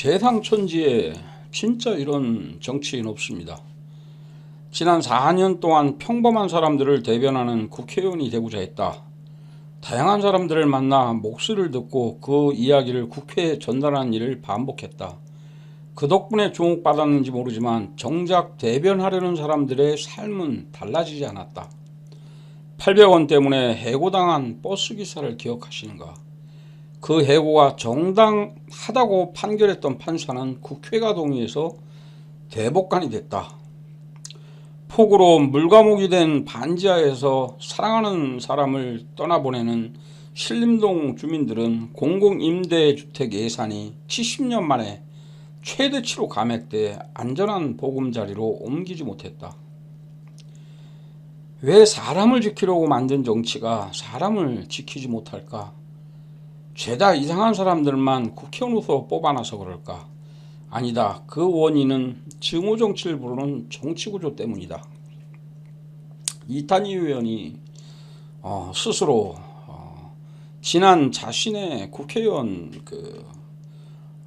세상 천지에 진짜 이런 정치인 없습니다. 지난 4년 동안 평범한 사람들을 대변하는 국회의원이 되고자 했다. 다양한 사람들을 만나 목소리를 듣고 그 이야기를 국회에 전달하는 일을 반복했다. 그 덕분에 주목받았는지 모르지만 정작 대변하려는 사람들의 삶은 달라지지 않았다. 800원 때문에 해고당한 버스 기사를 기억하시는가? 그 해고가 정당하다고 판결했던 판사는 국회가 동의해서 대법관이 됐다. 폭우로 물과목이 된 반지하에서 사랑하는 사람을 떠나보내는 신림동 주민들은 공공임대주택 예산이 70년 만에 최대치로 감액돼 안전한 보금자리로 옮기지 못했다. 왜 사람을 지키려고 만든 정치가 사람을 지키지 못할까? 죄다 이상한 사람들만 국회의원으로 뽑아놔서 그럴까? 아니다. 그 원인은 증오 정치를 부르는 정치구조 때문이다. 이탄희 의원이 어, 스스로 어, 지난 자신의 국회의원 그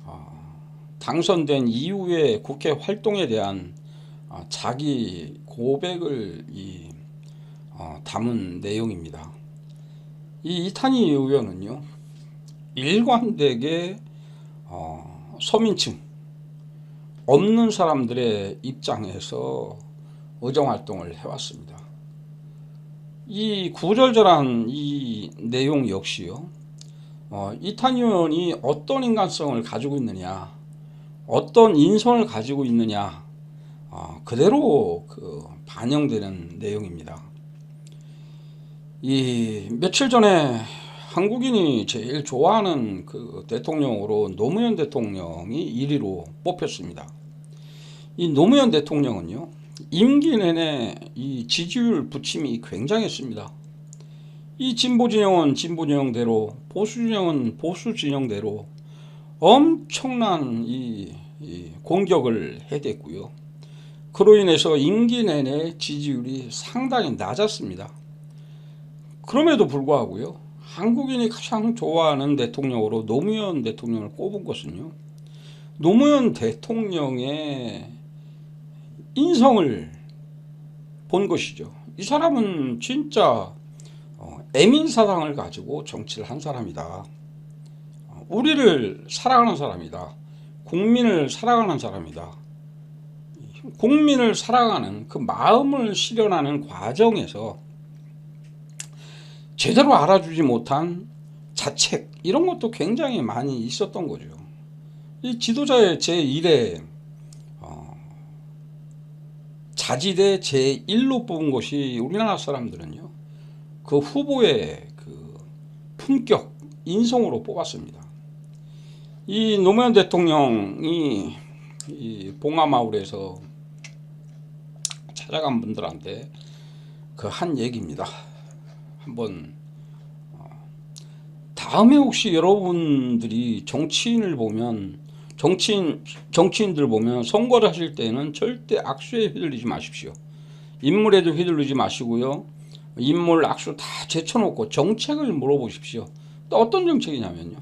어, 당선된 이후의 국회 활동에 대한 어, 자기 고백을 이, 어, 담은 내용입니다. 이 이탄희 의원은요 일관되게 어, 서민층 없는 사람들의 입장에서 의정 활동을 해왔습니다. 이 구절절한 이 내용 역시요. 어, 이탄 의원이 어떤 인간성을 가지고 있느냐, 어떤 인성을 가지고 있느냐, 어, 그대로 그 반영되는 내용입니다. 이 며칠 전에 한국인이 제일 좋아하는 그 대통령으로 노무현 대통령이 1위로 뽑혔습니다. 이 노무현 대통령은요 임기 내내 이 지지율 부침이 굉장했습니다. 이 진보 진영은 진보 진영대로 보수 진영은 보수 진영대로 엄청난 이, 이 공격을 해댔고요. 그로 인해서 임기 내내 지지율이 상당히 낮았습니다. 그럼에도 불구하고요. 한국인이 가장 좋아하는 대통령으로 노무현 대통령을 꼽은 것은요. 노무현 대통령의 인성을 본 것이죠. 이 사람은 진짜 어, 애민 사상을 가지고 정치를 한 사람이다. 어, 우리를 사랑하는 사람이다. 국민을 사랑하는 사람이다. 국민을 사랑하는 그 마음을 실현하는 과정에서 제대로 알아주지 못한 자책 이런 것도 굉장히 많이 있었던 거죠. 이 지도자의 제1의 어, 자질의 제1로 뽑은 것이 우리나라 사람들은요. 그 후보의 그 품격, 인성으로 뽑았습니다. 이 노무현 대통령이 이 봉하마을에서 찾아간 분들한테 그 한 얘기입니다. 한번 어, 다음에 혹시 여러분들이 정치인을 보면 정치인 정치인들 보면 선거를 하실 때는 절대 악수에 휘둘리지 마십시오. 인물에도 휘둘리지 마시고요. 인물 악수 다 제쳐놓고 정책을 물어보십시오. 또 어떤 정책이냐면요.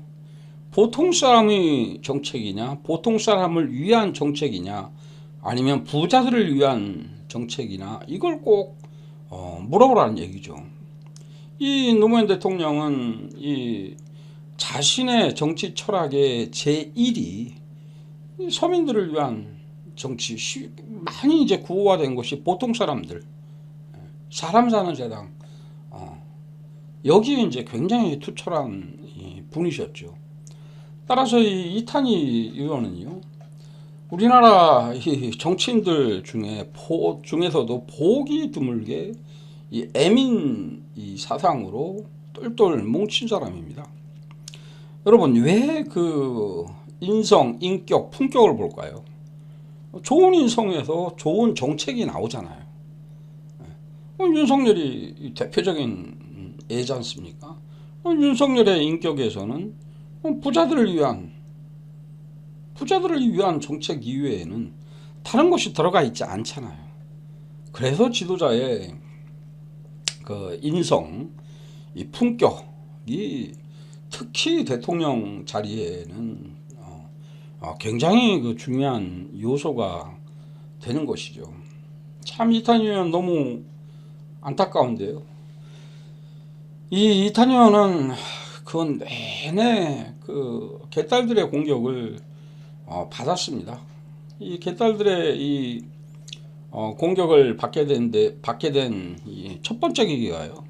보통 사람의 정책이냐, 보통 사람을 위한 정책이냐, 아니면 부자들을 위한 정책이나 이걸 꼭 어, 물어보라는 얘기죠. 이 노무현 대통령은 이 자신의 정치 철학의 제1이 서민들을 위한 정치 많이 이제 구호화된 것이 보통 사람들 사람 사는 세상 어, 여기에 이제 굉장히 투철한 분이셨죠. 따라서 이 이탄희 의원은요 우리나라 정치인들 중에 보, 중에서도 보기 드물게 이 애민 이 사상으로 똘똘 뭉친 사람입니다. 여러분 왜 그 인성, 인격, 품격을 볼까요? 좋은 인성에서 좋은 정책이 나오잖아요. 어, 윤석열이 대표적인 예지 않습니까? 어, 윤석열의 인격에서는 부자들을 위한 부자들을 위한 정책 이외에는 다른 것이 들어가 있지 않잖아요. 그래서 지도자의 그 인성, 이 품격이 특히 대통령 자리에는 어, 어, 굉장히 그 중요한 요소가 되는 것이죠. 참 이탄 의원 너무 안타까운데요. 이 이탄 의원은 그 내내 그 개딸들의 공격을 어, 받았습니다. 이 개딸들의 이 어, 공격을 받게 된데 받게 된 첫 번째 계기가요.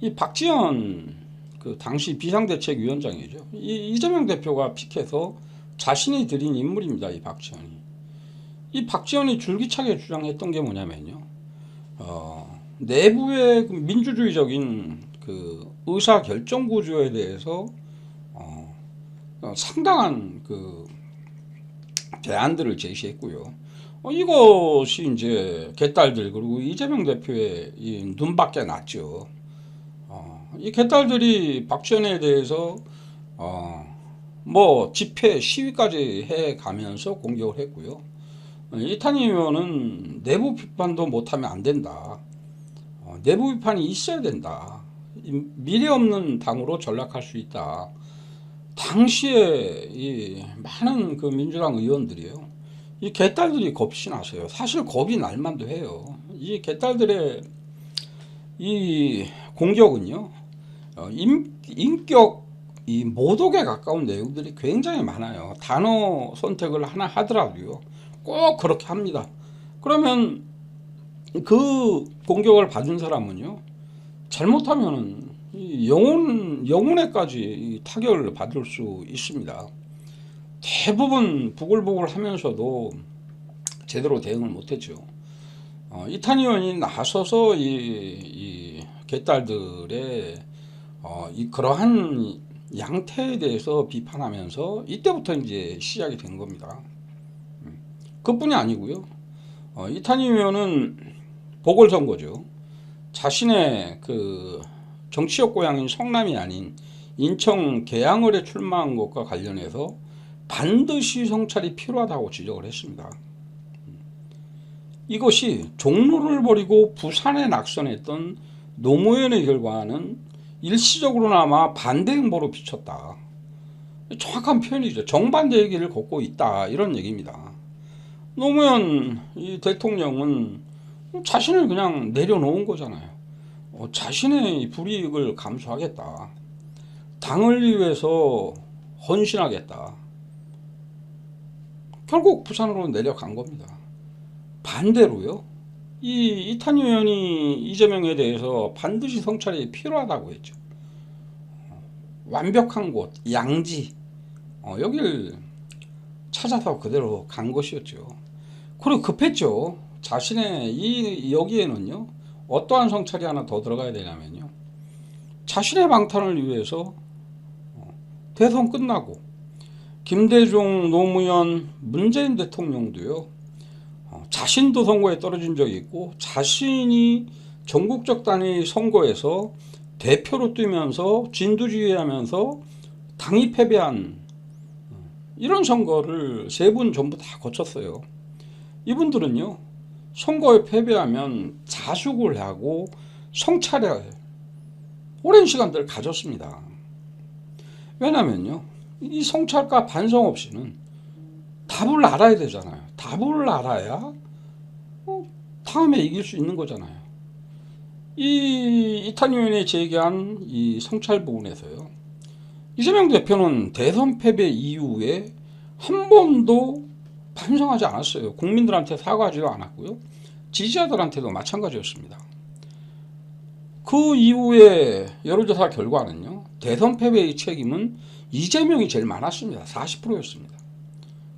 이 박지원 그 당시 비상대책위원장이죠. 이 이재명 대표가 픽해서 자신이 들인 인물입니다. 이 박지원이. 이 박지원이 줄기차게 주장했던 게 뭐냐면요. 어, 내부의 그 민주주의적인 그 의사 결정 구조에 대해서 어, 어, 상당한 그 대안들을 제시했고요. 어, 이것이 이제 개딸들 그리고 이재명 대표의 이 눈밖에 났죠. 어, 이 개딸들이 박지원에 대해서 어, 뭐 집회 시위까지 해 가면서 공격을 했고요. 어, 이탄희 의원은 내부 비판도 못하면 안 된다. 어, 내부 비판이 있어야 된다. 이 미래 없는 당으로 전락할 수 있다. 당시에 이 많은 그 민주당 의원들이요. 이 개딸들이 겁이 나서요. 사실 겁이 날 만도 해요. 이 개딸들의 이 공격은요. 어, 인, 인격 이 모독에 가까운 내용들이 굉장히 많아요. 단어 선택을 하나 하더라도요. 꼭 그렇게 합니다. 그러면 그 공격을 받은 사람은요. 잘못하면은 이 영혼 영혼에까지 이 타격을 받을 수 있습니다. 대부분 부글부글 하면서도 제대로 대응을 못했죠. 어, 이탄 의원이 나서서 이, 이 개딸들의 어, 이 그러한 양태에 대해서 비판하면서 이때부터 이제 시작이 된 겁니다. 음, 그뿐이 아니고요. 어, 이탄 의원은 보궐선거죠. 자신의 그 정치적 고향인 성남이 아닌 인천 계양을에 출마한 것과 관련해서 반드시 성찰이 필요하다고 지적을 했습니다. 이것이 종로를 버리고 부산에 낙선했던 노무현의 결과는 일시적으로나마 반대 행보로 비쳤다. 정확한 표현이죠. 정반대의 길을 걷고 있다. 이런 얘기입니다. 노무현 이 대통령은 자신을 그냥 내려놓은 거잖아요. 어, 자신의 불이익을 감수하겠다. 당을 위해서 헌신하겠다. 결국 부산으로 내려간 겁니다. 반대로요. 이 이탄 의원이 이재명에 대해서 반드시 성찰이 필요하다고 했죠. 완벽한 곳, 양지, 어, 여길 찾아서 그대로 간 것이었죠. 그리고 급했죠. 자신의 이 여기에는요 어떠한 성찰이 하나 더 들어가야 되냐면요 자신의 방탄을 위해서 어, 대선 끝나고 김대중, 노무현, 문재인 대통령도요 어, 자신도 선거에 떨어진 적이 있고 자신이 전국적 단위 선거에서 대표로 뛰면서 진두지휘하면서 당이 패배한 어, 이런 선거를 세 분 전부 다 거쳤어요. 이분들은요 선거에 패배하면 자숙을 하고 성찰에 오랜 시간들을 가졌습니다. 왜냐면요. 이 성찰과 반성 없이는 답을 알아야 되잖아요. 답을 알아야 어, 다음에 이길 수 있는 거잖아요. 이 이탄 의원이 제기한 이 성찰 부분에서요. 이재명 대표는 대선 패배 이후에 한 번도 반성하지 않았어요. 국민들한테 사과하지도 않았고요. 지지자들한테도 마찬가지였습니다. 그 이후에 여론조사 결과는요. 대선 패배의 책임은 이재명이 제일 많았습니다. 40%였습니다.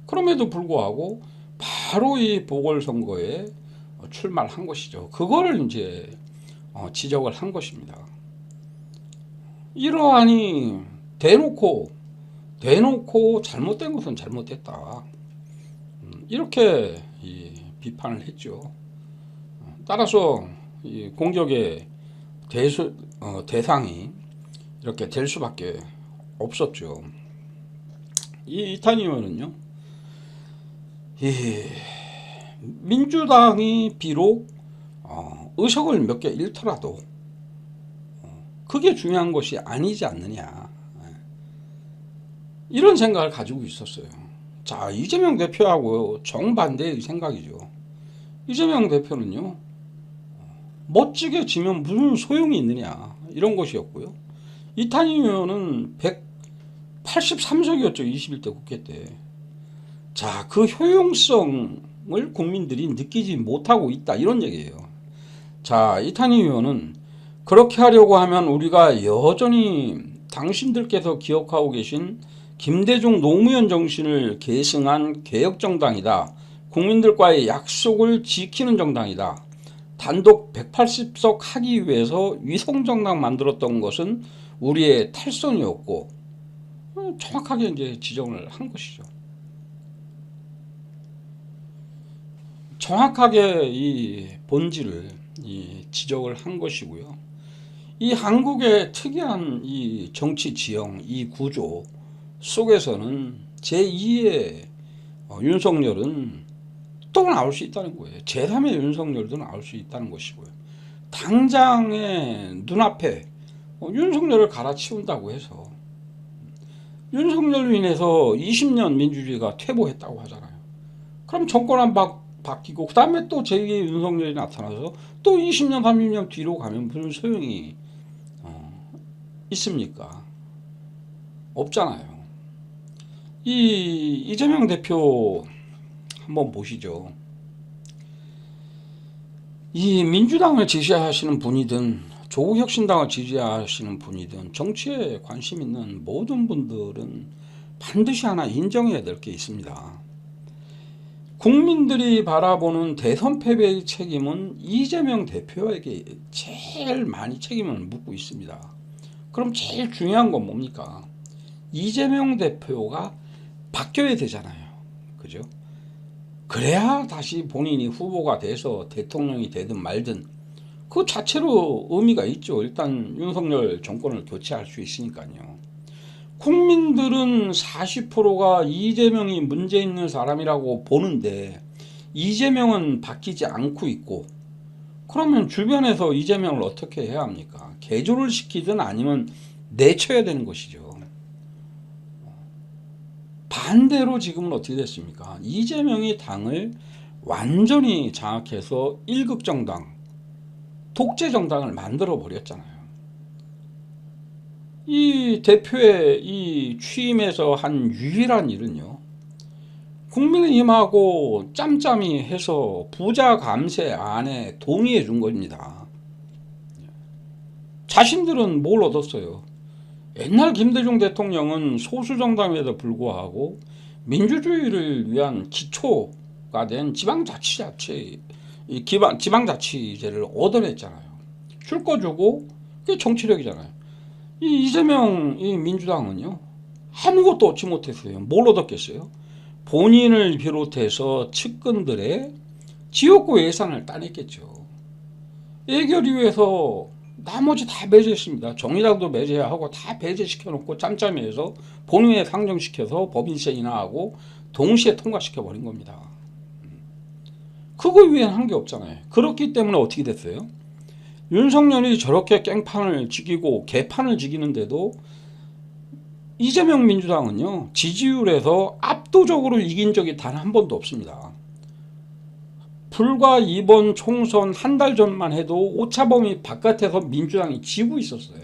그럼에도 불구하고 바로 이 보궐선거에 출마를 한 것이죠. 그거를 이제 어, 지적을 한 것입니다. 이러하니 대놓고 대놓고 잘못된 것은 잘못됐다. 이렇게 비판을 했죠. 따라서 공격의 대수, 어, 대상이 이렇게 될 수밖에 없었죠. 이 이탄 의원은요, 이 민주당이 비록 어, 의석을 몇 개 잃더라도 어, 그게 중요한 것이 아니지 않느냐 이런 생각을 가지고 있었어요. 자, 이재명 대표하고 정반대의 생각이죠. 이재명 대표는요, 멋지게 지면 무슨 소용이 있느냐, 이런 것이었고요. 이탄희 의원은 183석이었죠, 21대 국회 때. 자, 그 효용성을 국민들이 느끼지 못하고 있다, 이런 얘기예요. 자, 이탄희 의원은 그렇게 하려고 하면 우리가 여전히 당신들께서 기억하고 계신 김대중 노무현 정신을 계승한 개혁정당이다. 국민들과의 약속을 지키는 정당이다. 단독 180석 하기 위해서 위성정당 만들었던 것은 우리의 탈선이었고 어, 정확하게 이제 지정을 한 것이죠. 정확하게 이 본질을 이 지적을 한 것이고요. 이 한국의 특이한 이 정치 지형, 이 구조 속에서는 제2의 어, 윤석열은 또 나올 수 있다는 거예요. 제3의 윤석열도 나올 수 있다는 것이고요. 당장의 눈앞에 어, 윤석열을 갈아치운다고 해서 윤석열로 인해서 20년 민주주의가 퇴보했다고 하잖아요. 그럼 정권 안 바, 바뀌고 그 다음에 또 제2의 윤석열이 나타나서 또 20년, 30년 뒤로 가면 무슨 소용이 어, 있습니까? 없잖아요. 이 이재명 대표 한번 보시죠. 이 민주당을 지지하시는 분이든 조국 혁신당을 지지하시는 분이든 정치에 관심 있는 모든 분들은 반드시 하나 인정해야 될 게 있습니다. 국민들이 바라보는 대선 패배의 책임은 이재명 대표에게 제일 많이 책임을 묻고 있습니다. 그럼 제일 중요한 건 뭡니까? 이재명 대표가 바뀌어야 되잖아요. 그죠? 그래야 다시 본인이 후보가 돼서 대통령이 되든 말든 그 자체로 의미가 있죠. 일단 윤석열 정권을 교체할 수 있으니까요. 국민들은 40%가 이재명이 문제 있는 사람이라고 보는데 이재명은 바뀌지 않고 있고 그러면 주변에서 이재명을 어떻게 해야 합니까? 개조를 시키든 아니면 내쳐야 되는 것이죠. 반대로 지금은 어떻게 됐습니까? 이재명이 당을 완전히 장악해서 일극정당, 독재 정당을 만들어 버렸잖아요. 이 대표의 이 취임에서 한 유일한 일은요. 국민의힘하고 짬짬이 해서 부자 감세 안에 동의해 준 겁니다. 자신들은 뭘 얻었어요? 옛날 김대중 대통령은 소수정당에도 불구하고 민주주의를 위한 기초가 된 지방자치자치 이 기반 지방자치제를 얻어냈잖아요. 줄거 주고 그게 정치력이잖아요. 이 이재명 이 민주당은요 아무것도 얻지 못했어요. 뭘 얻었겠어요? 본인을 비롯해서 측근들의 지역구 예산을 따냈겠죠. 예결 위해서 나머지 다 배제했습니다. 정의당도 배제하고 다 배제시켜 놓고 짬짬이 해서 본인에 상정시켜서 법인세 인하하고 동시에 통과시켜 버린 겁니다. 그거 위엔 한 게 없잖아요. 그렇기 때문에 어떻게 됐어요? 윤석열이 저렇게 깽판을 지기고 개판을 지기는데도 이재명 민주당은요 지지율에서 압도적으로 이긴 적이 단 한 번도 없습니다. 불과 이번 총선 한 달 전만 해도 오차범위 바깥에서 민주당이 지고 있었어요.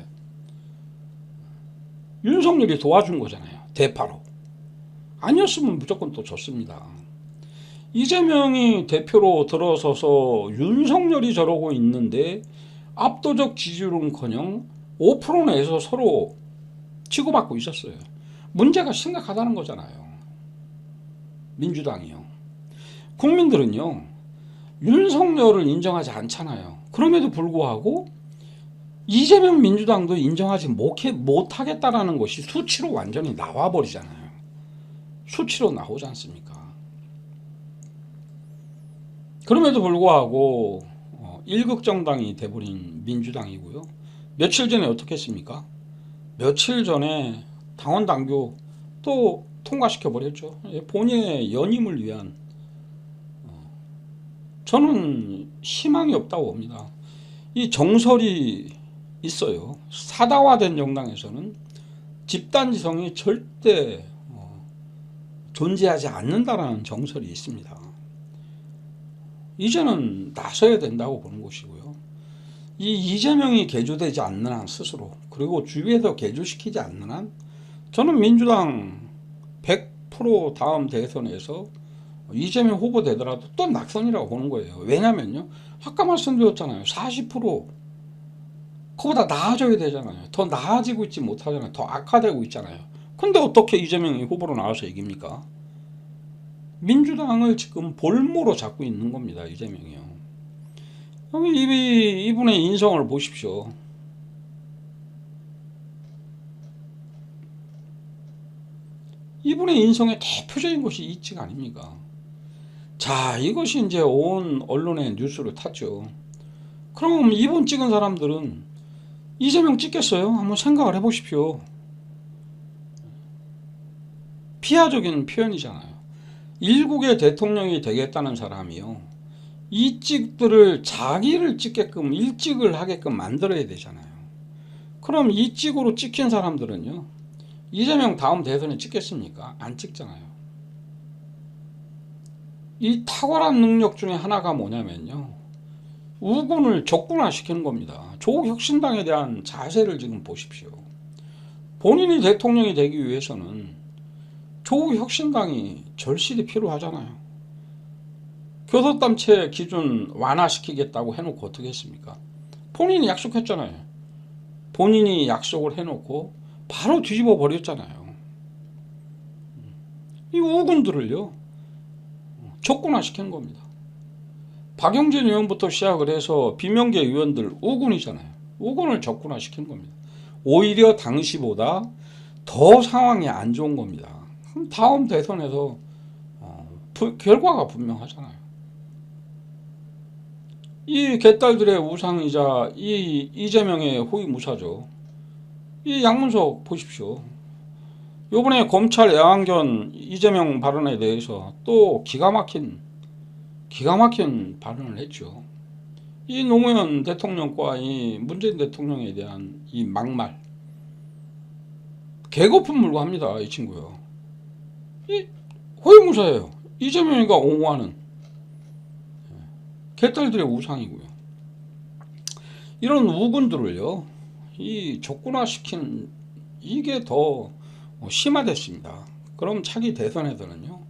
윤석열이 도와준 거잖아요. 대파로. 아니었으면 무조건 또 졌습니다. 이재명이 대표로 들어서서 윤석열이 저러고 있는데 압도적 지지율은커녕 5% 내에서 서로 치고받고 있었어요. 문제가 심각하다는 거잖아요. 민주당이요. 국민들은요. 윤석열을 인정하지 않잖아요. 그럼에도 불구하고 이재명 민주당도 인정하지 못하겠다라는 것이 수치로 완전히 나와버리잖아요. 수치로 나오지 않습니까? 그럼에도 불구하고 어, 일극 정당이 돼버린 민주당이고요. 며칠 전에 어떻게 했습니까? 며칠 전에 당원 당규 또 통과시켜 버렸죠. 예, 본인의 연임을 위한 저는 희망이 없다고 봅니다. 이 정설이 있어요. 사다화된 정당에서는 집단지성이 절대 어, 존재하지 않는다라는 정설이 있습니다. 이제는 나서야 된다고 보는 것이고요. 이 이재명이 개조되지 않는 한 스스로 그리고 주위에서 개조시키지 않는 한 저는 민주당 100% 다음 대선에서 이재명 후보 되더라도 또 낙선이라고 보는 거예요. 왜냐면요. 아까 말씀드렸잖아요. 40% 그보다 나아져야 되잖아요. 더 나아지고 있지 못하잖아요. 더 악화되고 있잖아요. 근데 어떻게 이재명이 후보로 나와서 이깁니까? 민주당을 지금 볼모로 잡고 있는 겁니다. 이재명이요. 이분의 인성을 보십시오. 이분의 인성의 대표적인 것이 이찍 아닙니까? 자, 이것이 이제 온 언론의 뉴스로 탔죠. 그럼 이분 찍은 사람들은 이재명 찍겠어요? 한번 생각을 해보십시오. 피하적인 표현이잖아요. 일국의 대통령이 되겠다는 사람이요. 이 찍들을 자기를 찍게끔 일찍을 하게끔 만들어야 되잖아요. 그럼 이 찍으로 찍힌 사람들은요. 이재명 다음 대선에 찍겠습니까? 안 찍잖아요. 이 탁월한 능력 중에 하나가 뭐냐면요. 우군을 적군화시키는 겁니다. 조국혁신당에 대한 자세를 지금 보십시오. 본인이 대통령이 되기 위해서는 조국 혁신당이 절실히 필요하잖아요. 교섭단체 기준 완화시키겠다고 해놓고 어떻게 했습니까? 본인이 약속했잖아요. 본인이 약속을 해놓고 바로 뒤집어 버렸잖아요. 이 우군들을요, 적군화시킨 겁니다. 박영진 의원부터 시작을 해서 비명계 의원들 우군이잖아요. 우군을 적군화시킨 겁니다. 오히려 당시보다 더 상황이 안 좋은 겁니다. 그럼 다음 대선에서 어, 부- 결과가 분명하잖아요. 이 개딸들의 우상이자 이 이재명의 호위무사죠. 이 양문석 보십시오. 요번에 검찰 애완견 이재명 발언에 대해서 또 기가 막힌 기가 막힌 발언을 했죠. 이 노무현 대통령과 이 문재인 대통령에 대한 이 막말 개거품 물고합니다 이 친구요. 이 호위무사예요. 이재명이가 옹호하는 개딸들의 우상이고요. 이런 우군들을요, 이 적군화시킨 이게 더 심화됐습니다. 그럼 차기 대선에서는요,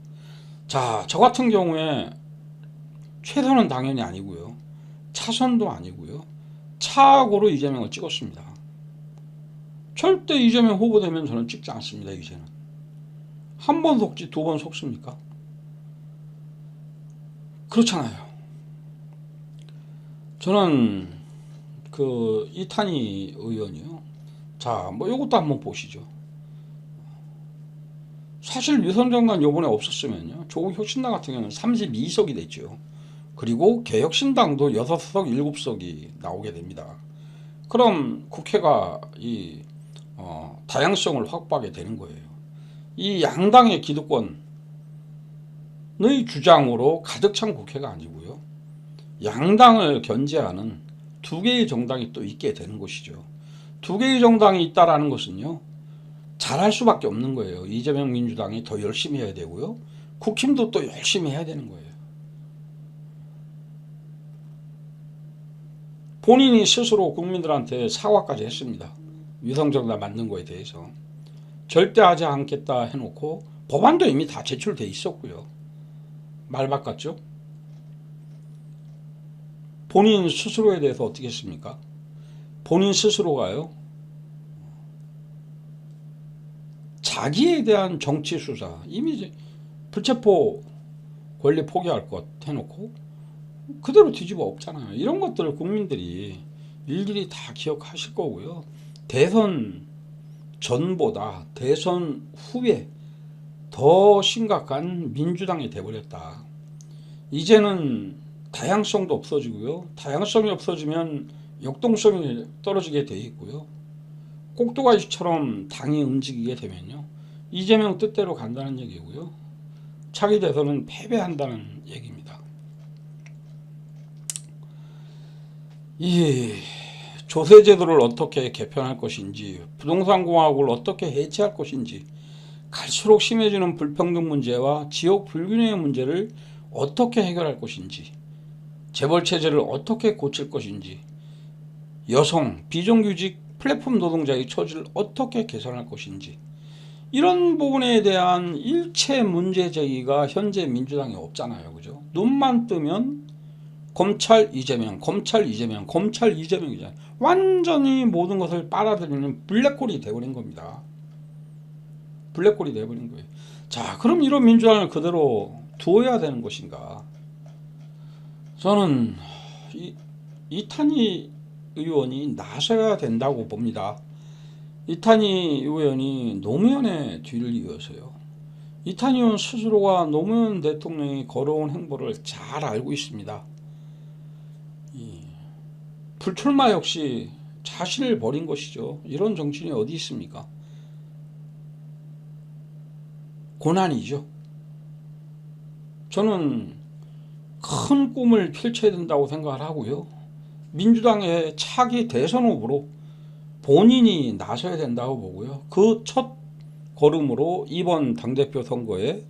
자, 저 같은 경우에 최선은 당연히 아니고요, 차선도 아니고요, 차악으로 이재명을 찍었습니다. 절대 이재명 후보 되면 저는 찍지 않습니다, 이제는. 한 번 속지 두 번 속습니까? 그렇잖아요. 저는 그 이탄희 의원이요. 자, 뭐 요것도 한번 보시죠. 사실 위선정당 요번에 없었으면요. 조국 혁신당 같은 경우는 32석이 됐죠. 그리고 개혁신당도 6석, 7석이 나오게 됩니다. 그럼 국회가 이 어, 다양성을 확보하게 되는 거예요. 이 양당의 기득권의 주장으로 가득 찬 국회가 아니고요. 양당을 견제하는 두 개의 정당이 또 있게 되는 것이죠. 두 개의 정당이 있다라는 것은요. 잘할 수밖에 없는 거예요. 이재명 민주당이 더 열심히 해야 되고요. 국힘도 또 열심히 해야 되는 거예요. 본인이 스스로 국민들한테 사과까지 했습니다. 위성정당 만든 거에 대해서. 절대 하지 않겠다 해놓고 법안도 이미 다 제출돼 있었고요. 말 바꿨죠? 본인 스스로에 대해서 어떻게 했습니까? 본인 스스로가요. 자기에 대한 정치 수사 이미 불체포 권리 포기할 것 해놓고 그대로 뒤집어 엎잖아요. 이런 것들을 국민들이 일일이 다 기억하실 거고요. 대선 전보다 대선 후에 더 심각한 민주당이 돼버렸다. 이제는 다양성도 없어지고요. 다양성이 없어지면 역동성이 떨어지게 돼 있고요. 꼭두가시처럼 당이 움직이게 되면요. 이재명 뜻대로 간다는 얘기고요. 차기 대선은 패배한다는 얘기입니다. 이 조세 제도를 어떻게 개편할 것인지, 부동산 공학을 어떻게 해체할 것인지 갈수록 심해지는 불평등 문제와 지역 불균형의 문제를 어떻게 해결할 것인지, 재벌 체제를 어떻게 고칠 것인지, 여성, 비정규직 플랫폼 노동자의 처지를 어떻게 개선할 것인지, 이런 부분에 대한 일체 문제 제기가 현재 민주당에 없잖아요. 그죠? 눈만 뜨면 검찰 이재명, 검찰 이재명, 검찰 이재명이잖아요. 완전히 모든 것을 빨아들이는 블랙홀이 돼버린 겁니다. 블랙홀이 돼버린 거예요. 자, 그럼 이런 민주당을 그대로 두어야 되는 것인가? 저는 이, 이탄희 의원이 나서야 된다고 봅니다. 이탄희 의원이 노무현의 뒤를 이어서요. 이탄희 의원 스스로가 노무현 대통령이 걸어온 행보를 잘 알고 있습니다. 이 불출마 역시 자신을 버린 것이죠. 이런 정치인이 어디 있습니까? 고난이죠. 저는 큰 꿈을 펼쳐야 된다고 생각을 하고요. 민주당의 차기 대선 후보로 본인이 나서야 된다고 보고요. 그 첫 걸음으로 이번 당대표 선거에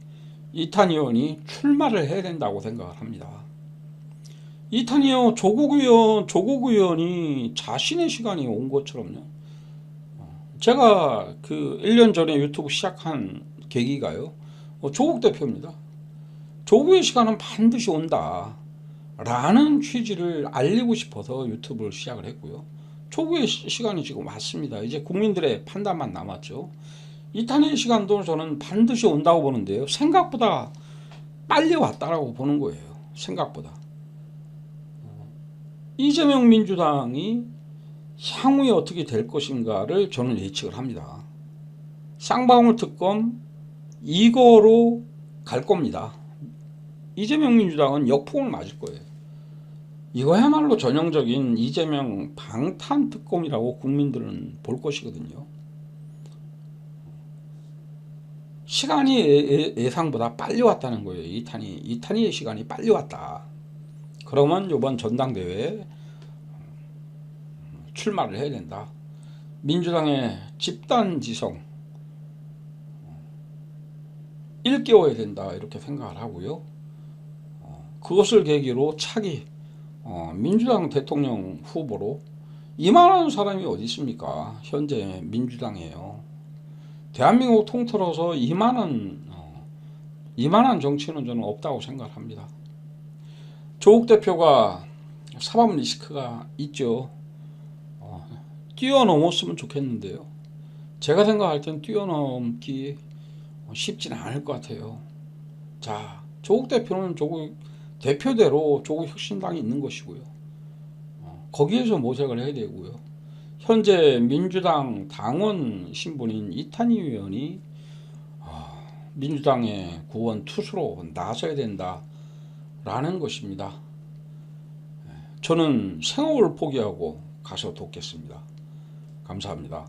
이탄 의원이 출마를 해야 된다고 생각을 합니다. 이탄 의원, 조국 의원, 조국 의원이 자신의 시간이 온 것처럼요. 제가 그 1년 전에 유튜브 시작한 계기가요. 어, 조국 대표입니다. 조국의 시간은 반드시 온다. 라는 취지를 알리고 싶어서 유튜브를 시작을 했고요. 조국의 시- 시간이 지금 왔습니다. 이제 국민들의 판단만 남았죠. 이탄의 시간도 저는 반드시 온다고 보는데요. 생각보다 빨리 왔다라고 보는 거예요. 생각보다. 어, 이재명 민주당이 향후에 어떻게 될 것인가를 저는 예측을 합니다. 쌍방울 특검 이거로 갈 겁니다. 이재명 민주당은 역풍을 맞을 거예요. 이거야말로 전형적인 이재명 방탄 특검이라고 국민들은 볼 것이거든요. 시간이 예- 예- 예상보다 빨리 왔다는 거예요. 이탄이 이탄이의 시간이 빨리 왔다. 그러면 이번 전당대회에 출마를 해야 된다. 민주당의 집단 지성 일깨워야 된다 이렇게 생각을 하고요. 어, 그것을 계기로 차기 어, 민주당 대통령 후보로 이만한 사람이 어디 있습니까? 현재 민주당이에요. 대한민국 통틀어서 이만한 어, 이만한 정치는 저는 없다고 생각을 합니다. 조국 대표가 사법 리스크가 있죠. 어, 뛰어넘었으면 좋겠는데요. 제가 생각할 땐 뛰어넘기 쉽지는 않을 것 같아요. 자, 조국 대표는 조국 대표대로 조국 혁신당이 있는 것이고요. 어, 거기에서 모색을 해야 되고요. 현재 민주당 당원 신분인 이탄희 의원이 어, 민주당의 구원 투수로 나서야 된다 라는 것입니다. 저는 생업을 포기하고 가서 돕겠습니다. 감사합니다.